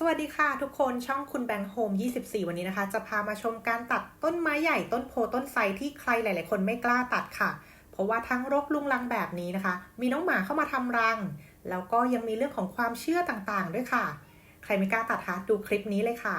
สวัสดีค่ะทุกคนช่องคุณแบงค์โฮม 24 วันนี้นะคะ จะพามาชมการตัดต้นไม้ใหญ่ต้นโพต้นไทรที่ใครหลาย ๆ คนไม่กล้าตัดค่ะ เพราะว่าทั้งรกลุงรังแบบนี้นะคะ มีน้องหมาเข้ามาทำรัง แล้วก็ยังมีเรื่องของความเชื่อต่างๆ ด้วยค่ะ ใครไม่กล้าตัดคะดูคลิปนี้เลยค่ะ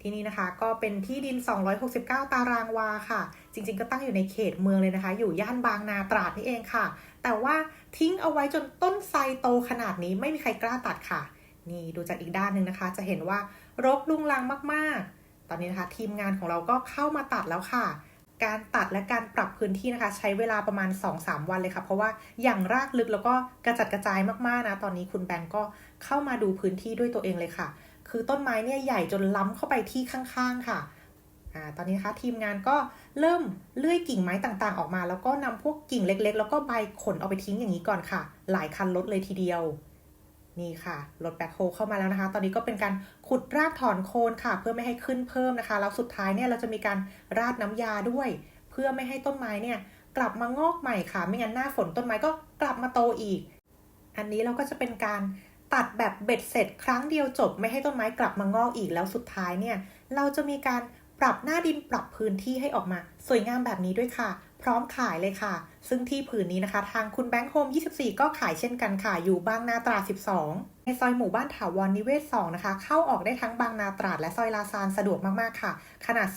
ที่นี่นะคะก็เป็นที่ดิน 269 ตารางวาค่ะ จริง ๆ ก็ตั้งอยู่ในเขตเมืองเลยนะคะ อยู่ย่านบางนาตราดนี่เองค่ะ แต่ว่าทิ้งเอาไว้จนต้นไทรโตขนาดนี้ไม่มีใครกล้าตัดค่ะ นี่ดูจากอีกด้านหนึ่งนะคะ จะเห็นว่ารกลุงลังมากๆ ตอนนี้นะคะ ทีมงานของเราก็เข้ามาตัดแล้วค่ะ การตัดและการปรับพื้นที่นะคะ ใช้เวลาประมาณ 2-3 วันเลยค่ะ เพราะว่าอย่างรากลึกแล้วก็กระจัดกระจายมากๆนะ ตอนนี้คุณแบงก์ก็เข้ามาดูพื้นที่ด้วยตัวเองเลยค่ะ คือต้นไม้เนี่ยใหญ่จนล้ำเข้าไปที่ข้างๆค่ะ่าตอนนี้นะคะทีมงานก็เริ่มเลื่อยกิ่งไม้ต่างๆ ออกมา แล้วก็นำพวกกิ่งเล็กๆ แล้วก็ใบขนเอาไปทิ้งอย่างนี้ก่อนค่ะ หลายคันรถเลยทีเดียว นี่ค่ะรถแบ็คโฮเข้ามาแล้วนะคะ ตอนนี้ก็เป็นการขุดรากถอนโคนค่ะ เพื่อไม่ให้ขึ้นเพิ่มนะคะ แล้วสุดท้ายเนี่ยเราจะมีการราดน้ำยาด้วย เพื่อไม่ให้ต้นไม้เนี่ยกลับมางอกใหม่ค่ะ ไม่งั้นหน้าฝนต้นไม้ก็กลับมาโตอีก อันนี้เราก็จะเป็นการตัดแบบเบ็ดเสร็จครั้งเดียวจบ ไม่ให้ต้นไม้กลับมางอกอีกแล้วสุดท้ายเนี่ย เราจะมีการ ปรับหน้าดินปรับพื้นที่ให้ออกมา สวยงามแบบนี้ด้วยค่ะ พร้อมขายเลยค่ะ ซึ่งที่ผืนนี้นะคะ ทางคุณแบงค์โฮม 24 ก็ขายเช่นกันค่ะ อยู่บางนาตรา 12 ในซอยหมู่บ้านถาวรนิเวศ 2 นะคะ เข้าออกได้ทั้งบางนาตราดและซอยลาซานสะดวกมาก ๆ ค่ะ ขนาด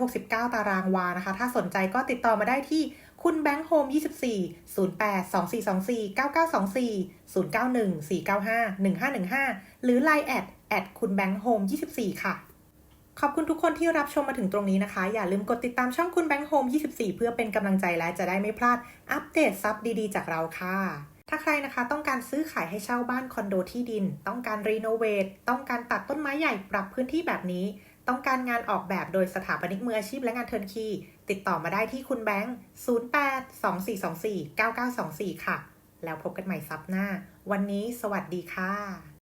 269 ตารางวานะคะ ถ้าสนใจก็ติดต่อมาได้ที่คุณแบงค์โฮม 24 08 2424 9924 091 495 1515 หรือ Line แอดแอดคุณแบงค์โฮม 24 ค่ะ ขอบคุณทุกคนที่รับชมมาถึงตรงนี้นะคะ อย่าลืมกดติดตามช่องคุณแบงค์โฮม24 เพื่อเป็นกำลังใจและจะได้ไม่พลาดอัปเดตซับดีๆ จากเราค่ะ ถ้าใครนะคะต้องการซื้อขายให้เช่าบ้านคอนโดที่ดิน ต้องการรีโนเวทต้องการตัดต้นไม้ใหญ่ปรับพื้นที่แบบนี้ ต้องการงานออกแบบโดยสถาปนิกมืออาชีพและงานเทิร์นคีติดต่อมาได้ที่คุณแบงค์08 2424 9924 ค่ะ แล้วพบกันใหม่ซับหน้า วันนี้สวัสดีค่ะ